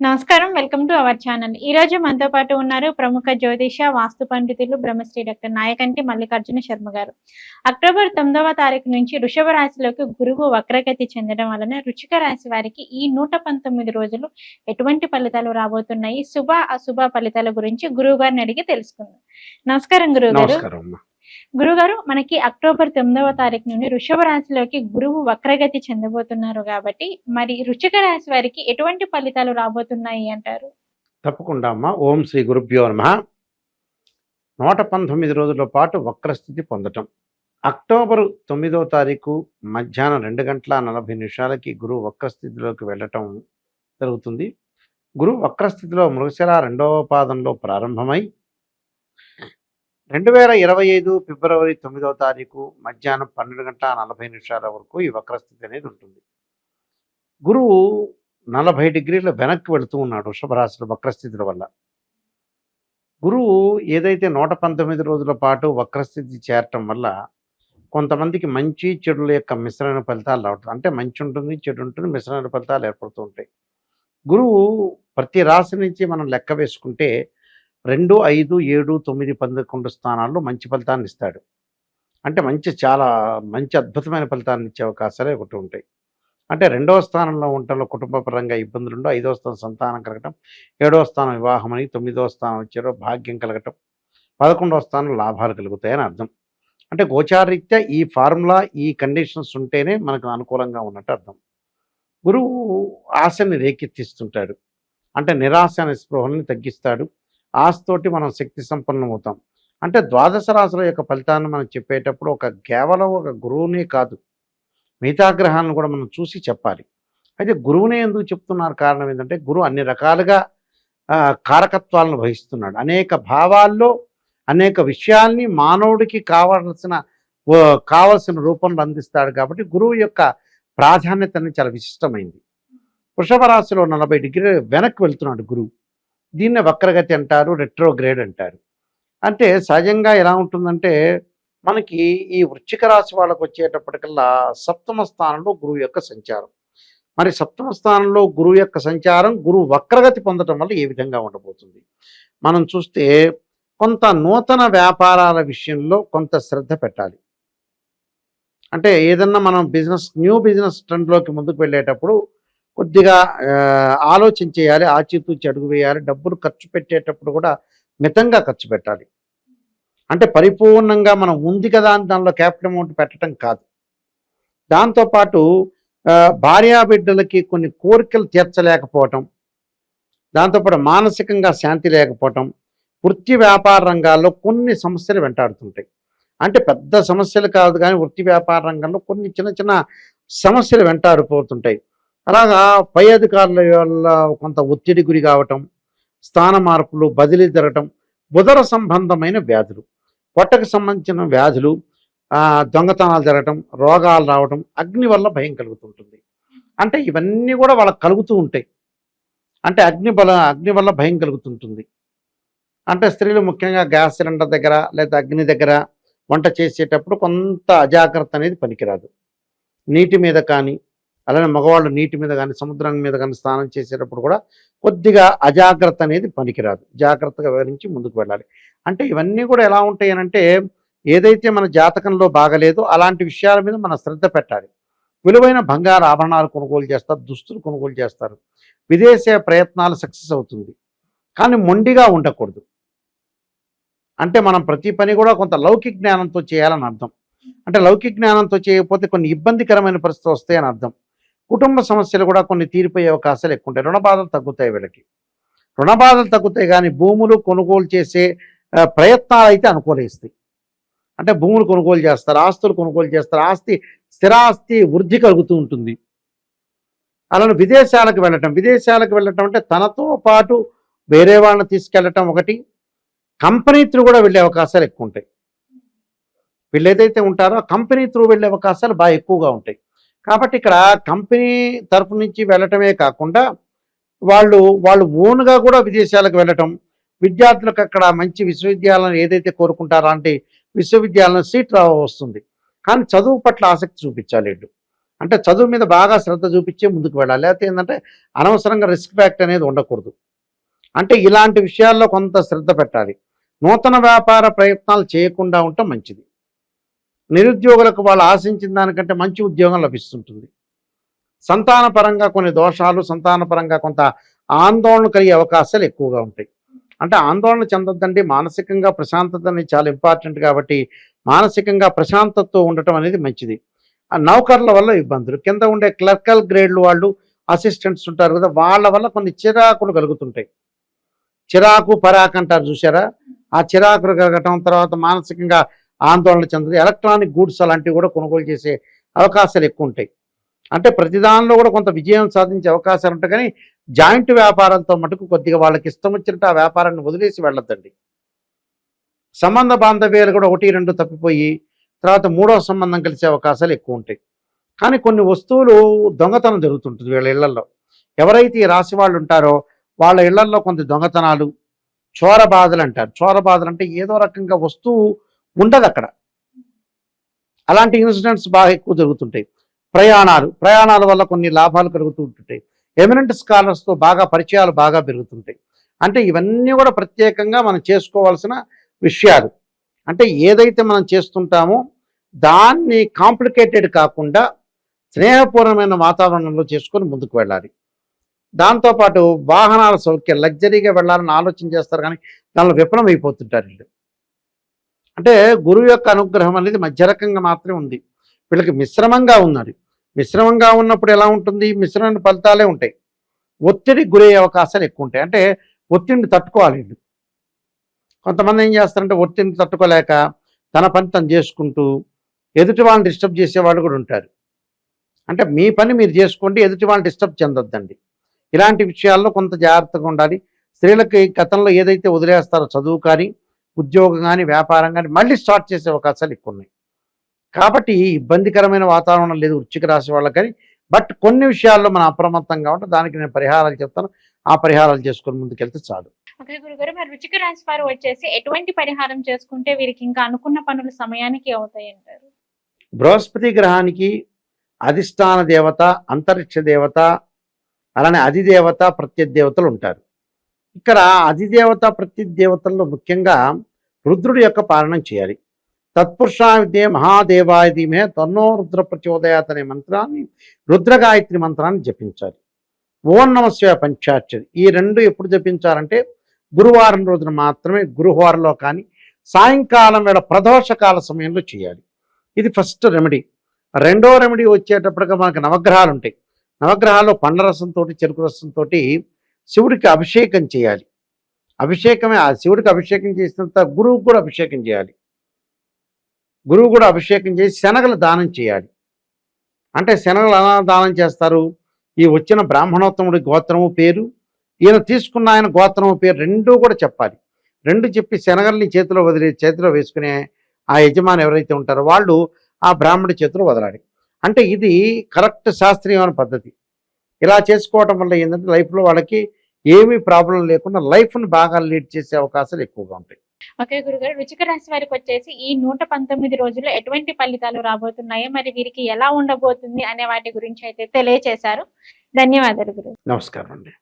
నమస్కారం welcome to our channel. ఈ రోజు మనతో పాటు ఉన్నారు ప్రముఖ జ్యోతిష వాస్తు పండితులు బ్రహ్మశ్రీ డాక్టర్ నాయకంటి మల్లికార్జున శర్మ గారు. అక్టోబర్ తొమ్మిదవ తారీఖు నుంచి వృషభ రాశిలోకి గురువు వక్రగతి చెందడం వలన రుచిక రాశి వారికి ఈ నూట పంతొమ్మిది రోజులు ఎటువంటి ఫలితాలు రాబోతున్నాయి? శుభ అశుభ ఫలితాల గురించి గురువు గారిని అడిగి తెలుసుకుందాం. నమస్కారం గురువు గారు గురుగారు మనకి అక్టోబర్ తొమ్మిదవ తారీఖు నుండి వృషభ రాశిలోకి గురువు వక్రగతి చెందబోతున్నారు కాబట్టి మరి రుచిక రాశి వారికి ఎటువంటి ఫలితాలు రాబోతున్నాయి అంటారు? తప్పకుండా అమ్మా. ఓం శ్రీ గురుభ్యో నమ. నూట పంతొమ్మిది రోజుల పాటు వక్రస్థితి పొందటం. అక్టోబర్ తొమ్మిదవ తారీఖు మధ్యాహ్నం రెండు గంటల నలభై నిమిషాలకి గురువు వక్రస్థితిలోకి వెళ్ళటం జరుగుతుంది. గురువు వక్రస్థితిలో మృగశిర రెండవ పాదంలో ప్రారంభమై రెండు వేల ఇరవై ఐదు ఫిబ్రవరి తొమ్మిదవ తారీఖు మధ్యాహ్నం పన్నెండు గంట నలభై నిమిషాల వరకు ఈ వక్రస్థితి అనేది ఉంటుంది. గురువు నలభై డిగ్రీల వెనక్కి వెళుతూ ఉన్నాడు వృషభరాశుల వక్రస్థితుల వల్ల. గురువు ఏదైతే నూట పంతొమ్మిది రోజుల పాటు వక్రస్థితి చేరటం వల్ల కొంతమందికి మంచి చెడుల యొక్క మిశ్రమ ఫలితాలు రావటం అంటే మంచి ఉంటుంది చెడు ఉంటుంది మిశ్రమ ఫలితాలు ఏర్పడుతూ ఉంటాయి. గురువు ప్రతి రాశి నుంచి మనం లెక్క వేసుకుంటే రెండు ఐదు ఏడు తొమ్మిది పదకొండు స్థానాల్లో మంచి ఫలితాన్ని ఇస్తాడు. అంటే మంచి చాలా మంచి అద్భుతమైన ఫలితాన్ని ఇచ్చే అవకాశాలే ఒకటి ఉంటాయి. అంటే రెండవ స్థానంలో ఉండటంలో కుటుంబపరంగా ఇబ్బందులు ఉండవు. ఐదవ స్థానం సంతానం కలగటం ఏడవ స్థానం వివాహం అని తొమ్మిదవ స్థానం వచ్చారో భాగ్యం కలగటం పదకొండవ స్థానం లాభాలు కలుగుతాయని అర్థం. అంటే గోచారీత్యా ఈ ఫార్ములా ఈ కండిషన్స్ ఉంటేనే మనకు అనుకూలంగా ఉన్నట్టు అర్థం. గురువు ఆశని రేకెత్తిస్తుంటాడు. అంటే నిరాశ అనే స్పృహల్ని తగ్గిస్తాడు. ఆశతోటి మనం శక్తి సంపన్నం అవుతాం అంటే ద్వాదశ రాశుల యొక్క ఫలితాన్ని మనం చెప్పేటప్పుడు ఒక కేవలం ఒక గురువునే కాదు. మిగతా గ్రహాలను కూడా మనం చూసి చెప్పాలి. అయితే గురువునే ఎందుకు చెప్తున్నారు కారణం ఏంటంటే గురువు అన్ని రకాలుగా కారకత్వాలను వహిస్తున్నాడు. అనేక భావాల్లో అనేక విషయాల్ని మానవుడికి కావాల్సిన కావలసిన రూపంలో అందిస్తాడు కాబట్టి గురువు యొక్క ప్రాధాన్యత అనేది చాలా విశిష్టమైంది. వృషభ రాశిలో నలభై డిగ్రీ వెనక్కి వెళ్తున్నాడు గురువు. దీన్నే వక్రగతి అంటారు రెట్రోగ్రేడ్ అంటారు. అంటే సహజంగా ఎలా ఉంటుందంటే మనకి ఈ వృశ్చిక రాశి వాళ్ళకు వచ్చేటప్పటికల్లా సప్తమ స్థానంలో గురువు యొక్క సంచారం. మరి సప్తమ స్థానంలో గురువు యొక్క సంచారం గురువు వక్రగతి పొందడం వల్ల ఏ విధంగా ఉండబోతుంది? మనం చూస్తే కొంత నూతన వ్యాపారాల విషయంలో కొంత శ్రద్ధ పెట్టాలి. అంటే ఏదన్నా మనం బిజినెస్ న్యూ బిజినెస్ ట్రెండ్లోకి ముందుకు వెళ్ళేటప్పుడు కొద్దిగా ఆలోచన చేయాలి ఆచితూచి అడుగు వేయాలి డబ్బులు ఖర్చు పెట్టేటప్పుడు కూడా మితంగా ఖర్చు పెట్టాలి. అంటే పరిపూర్ణంగా మనం ఉంది కదా అని దానిలో క్యాపిటల్ అమౌంట్ పెట్టడం కాదు. దాంతోపాటు భార్యాబిడ్డలకి కొన్ని కోరికలు తీర్చలేకపోవటం దాంతోపాటు మానసికంగా శాంతి లేకపోవటం వృత్తి వ్యాపార రంగాల్లో కొన్ని సమస్యలు వెంటాడుతుంటాయి. అంటే పెద్ద సమస్యలు కాదు కానీ వృత్తి వ్యాపార రంగంలో కొన్ని చిన్న చిన్న సమస్యలు వెంటాడిపోతుంటాయి. అలాగా పై అధికారుల వల్ల కొంత ఒత్తిడి గురి కావటం స్థాన మార్పులు బదిలీ జరగటం ఉదర సంబంధమైన వ్యాధులు పొట్టకు సంబంధించిన వ్యాధులు దొంగతనాలు జరగటం రోగాలు రావటం అగ్ని వల్ల భయం కలుగుతుంటుంది. అంటే ఇవన్నీ కూడా వాళ్ళకి కలుగుతూ ఉంటాయి. అంటే అగ్ని బల అగ్ని వల్ల భయం కలుగుతుంటుంది. అంటే స్త్రీలు ముఖ్యంగా గ్యాస్ సిలిండర్ దగ్గర లేదా అగ్ని దగ్గర వంట చేసేటప్పుడు కొంత అజాగ్రత్త అనేది పనికిరాదు. నీటి మీద కానీ అలానే మగవాళ్ళు నీటి మీద కానీ సముద్రం మీద కానీ స్నానం చేసేటప్పుడు కూడా కొద్దిగా అజాగ్రత్త అనేది పనికిరాదు. జాగ్రత్తగా వివరించి ముందుకు వెళ్ళాలి. అంటే ఇవన్నీ కూడా ఎలా ఉంటాయి అంటే ఏదైతే మన జాతకంలో బాగలేదో అలాంటి విషయాల మీద మన శ్రద్ధ పెట్టాలి. విలువైన బంగారు ఆభరణాలు కొనుగోలు చేస్తారు దుస్తులు కొనుగోలు చేస్తారు. విదేశీ ప్రయత్నాలు సక్సెస్ అవుతుంది. కానీ మొండిగా ఉండకూడదు. అంటే మనం ప్రతి పని కూడా కొంత లౌకిక జ్ఞానంతో చేయాలని అర్థం. అంటే లౌకిక జ్ఞానంతో చేయకపోతే కొన్ని ఇబ్బందికరమైన పరిస్థితులు వస్తాయని అర్థం. కుటుంబ సమస్యలు కూడా కొన్ని తీరిపోయే అవకాశాలు ఎక్కువ ఉంటాయి. రుణ బాధలు తగ్గుతాయి వీళ్ళకి. రుణ బాధలు తగ్గుతాయి కానీ భూములు కొనుగోలు చేసే ప్రయత్నాలు అయితే అనుకూలిస్తాయి అంటే భూములు కొనుగోలు చేస్తారు ఆస్తులు కొనుగోలు చేస్తారు ఆస్తి స్థిరాస్తి వృద్ధి కలుగుతూ ఉంటుంది. అలానే విదేశాలకు వెళ్ళటం విదేశాలకు వెళ్ళటం అంటే తనతో పాటు వేరే వాళ్ళని తీసుకెళ్ళటం ఒకటి కంపెనీ త్రూ కూడా వెళ్ళే అవకాశాలు ఎక్కువ ఉంటాయి. వీళ్ళు ఏదైతే ఉంటారో కంపెనీ త్రూ వెళ్ళే అవకాశాలు బాగా ఎక్కువగా ఉంటాయి. కాబట్టి ఇక్కడ కంపెనీ తరపు నుంచి వెళ్ళటమే కాకుండా వాళ్ళు వాళ్ళు ఓన్గా కూడా విదేశాలకు వెళ్ళటం విద్యార్థులకు అక్కడ మంచి విశ్వవిద్యాలయం ఏదైతే కోరుకుంటారో అంటే విశ్వవిద్యాలయం సీట్ రావ వస్తుంది. కానీ చదువు పట్ల ఆసక్తి చూపించాలి అంటే చదువు మీద బాగా శ్రద్ధ చూపించే ముందుకు వెళ్ళాలి. లేకపోతే ఏంటంటే అనవసరంగా రిస్క్ ఫ్యాక్ట్ అనేది ఉండకూడదు. అంటే ఇలాంటి విషయాల్లో కొంత శ్రద్ధ పెట్టాలి. నూతన వ్యాపార ప్రయత్నాలు చేయకుండా ఉంటే మంచిది. నిరుద్యోగులకు వాళ్ళు ఆశించిన దానికంటే మంచి ఉద్యోగం లభిస్తుంటుంది. సంతానపరంగా కొన్ని దోషాలు సంతానపరంగా కొంత ఆందోళన కలిగే అవకాశాలు ఎక్కువగా ఉంటాయి. అంటే ఆందోళన చెందొద్దండి మానసికంగా ప్రశాంతత అనేది చాలా ఇంపార్టెంట్ కాబట్టి మానసికంగా ప్రశాంతతతో ఉండటం అనేది మంచిది. ఆ నౌకర్ల వల్ల ఇబ్బందులు. కింద ఉండే క్లర్కల్ గ్రేడ్లు వాళ్ళు అసిస్టెంట్స్ ఉంటారు కదా వాళ్ళ వల్ల కొన్ని చిరాకులు కలుగుతుంటాయి. చిరాకు పరాకు అంటారు చూసారా ఆ చిరాకులు కలగటం తర్వాత మానసికంగా ఆందోళన చెందదు ఎలక్ట్రానిక్ గూడ్స్ అలాంటివి కూడా కొనుగోలు చేసే అవకాశాలు ఎక్కువ ఉంటాయి. అంటే ప్రతిదానిలో కూడా కొంత విజయం సాధించే అవకాశాలు ఉంటాయి. కానీ జాయింట్ వ్యాపారంతో మటుకు కొద్దిగా వాళ్ళకి ఇష్టం వచ్చినట్టు ఆ వ్యాపారాన్ని వదిలేసి వెళ్ళొద్దండి. సంబంధ బాంధవ్యాలు కూడా ఒకటి రెండు తప్పిపోయి తర్వాత మూడో సంబంధం కలిసే అవకాశాలు ఎక్కువ ఉంటాయి. కానీ కొన్ని వస్తువులు దొంగతనం జరుగుతుంటుంది వీళ్ళ ఇళ్ళలో ఎవరైతే ఈ రాశి వాళ్ళు ఉంటారో వాళ్ళ ఇళ్ళలో కొంత దొంగతనాలు చోర బాధలు అంటారు. చోర బాధలు అంటే ఏదో రకంగా వస్తువు ఉండదు అక్కడ అలాంటి ఇన్సిడెంట్స్ బాగా ఎక్కువ జరుగుతుంటాయి. ప్రయాణాలు ప్రయాణాల వల్ల కొన్ని లాభాలు కలుగుతూ ఉంటుంటాయి. ఎమినెంట్ స్కాలర్స్తో బాగా పరిచయాలు బాగా పెరుగుతుంటాయి. అంటే ఇవన్నీ కూడా ప్రత్యేకంగా మనం చేసుకోవాల్సిన విషయాలు. అంటే ఏదైతే మనం చేస్తుంటామో దాన్ని కాంప్లికేటెడ్ కాకుండా స్నేహపూర్వమైన వాతావరణంలో చేసుకొని ముందుకు వెళ్ళాలి. దాంతోపాటు వాహనాల సౌఖ్యం లగ్జరీగా వెళ్ళాలని ఆలోచన చేస్తారు కానీ దానిలో విఫలం అయిపోతుంటారు వీళ్ళు. అంటే గురువు యొక్క అనుగ్రహం అనేది మధ్య రకంగా మాత్రమే ఉంది. వీళ్ళకి మిశ్రమంగా ఉన్నది. మిశ్రమంగా ఉన్నప్పుడు ఎలా ఉంటుంది? మిశ్రమైన ఫలితాలే ఉంటాయి. ఒత్తిడికి గురయ్యే అవకాశాలు ఎక్కువ ఉంటాయి. అంటే ఒత్తిడిని తట్టుకోవాలి కొంతమంది ఏం చేస్తారంటే ఒత్తిడిని తట్టుకోలేక తన పని తను చేసుకుంటూ ఎదుటి వాళ్ళని డిస్టర్బ్ చేసే వాళ్ళు కూడా ఉంటారు. అంటే మీ పని మీరు చేసుకోండి ఎదుటి వాళ్ళని డిస్టర్బ్ చెందొద్దండి. ఇలాంటి విషయాల్లో కొంత జాగ్రత్తగా ఉండాలి. స్త్రీలకి గతంలో ఏదైతే వదిలేస్తారో చదువు కానీ ఉద్యోగం కానీ వ్యాపారం కానీ మళ్ళీ స్టార్ట్ చేసే అవకాశాలు ఎక్కువ ఉన్నాయి కాబట్టి ఇబ్బందికరమైన వాతావరణం లేదు వృచ్చిక రాశి వాళ్ళకి కానీ బట్ కొన్ని విషయాల్లో మనం అప్రమత్తంగా ఉంటే దానికి నేను పరిహారాలు చెప్తాను. ఆ పరిహారాలు చేసుకొని ముందుకెళ్తే చాలు. ఓకే గురుగారు మరి రుచిక రాశి వారు వచ్చేసి ఎటువంటి పరిహారం చేసుకుంటే వీరికి ఇంకా అనుకున్న పనులు సమయానికి అవుతాయి అంటారు? బృహస్పతి గ్రహానికి అధిష్టాన దేవత అంతరిక్ష దేవత అలానే అధిదేవత ప్రత్యదేవతలు ఉంటారు. ఇక్కడ అధిదేవత ప్రత్యదేవతల్లో ముఖ్యంగా రుద్రుడి యొక్క పాలనం చేయాలి. తత్పురుషా విద్యే మహాదేవాయ ధీమే తన్నో రుద్ర ప్రచోదయాత్ అనే మంత్రాన్ని రుద్రగాయత్రి మంత్రాన్ని జపించాలి. ఓం నమస్య పంచాక్షరి. ఈ రెండు ఎప్పుడు జపించాలంటే గురువారం రోజున మాత్రమే గురువారంలో కానీ సాయంకాలం వేళ ప్రదోషకాల సమయంలో చేయాలి. ఇది ఫస్ట్ రెమెడీ. రెండో రెమెడీ వచ్చేటప్పటికి మనకు నవగ్రహాలు ఉంటాయి. నవగ్రహాల్లో పండ్ల రసంతో చెరుకు రసంతో శివుడికి అభిషేకం చేయాలి. అభిషేకమే ఆ శివుడికి అభిషేకం చేసినంత గురువుకు కూడా అభిషేకం చేయాలి. గురువు కూడా అభిషేకం చేసి శనగలు దానం చేయాలి. అంటే శనగలు ఎలా దానం చేస్తారు? ఈ వచ్చిన బ్రాహ్మణోత్తముడి గోత్రము పేరు ఈయన తీసుకున్న ఆయన గోత్రము పేరు రెండూ కూడా చెప్పాలి. రెండు చెప్పి శనగల్ని చేతిలో వదిలి చేతిలో వేసుకునే ఆ యజమాని ఎవరైతే ఉంటారో వాళ్ళు ఆ బ్రాహ్మణుడి చేతిలో వదలాలి. అంటే ఇది కరెక్ట్ శాస్త్రీయమైన పద్ధతి. ఇలా చేసుకోవటం వల్ల ఏంటంటే లైఫ్లో వాళ్ళకి ఏమీ ప్రాబ్లం లేకుండా లైఫ్ని బాగా లీడ్ చేసే అవకాశాలు ఎక్కువగా ఉంటాయి. ఓకే గురుగారు రుచిక రాశి వారికి వచ్చేసి ఈ నూట పంతొమ్మిది రోజుల్లో ఎటువంటి ఫలితాలు రాబోతున్నాయో? మరి వీరికి ఎలా ఉండబోతుంది? అనే వాటి గురించి అయితే తెలియచేశారు. ధన్యవాదాలు గురు నమస్కారం అండి.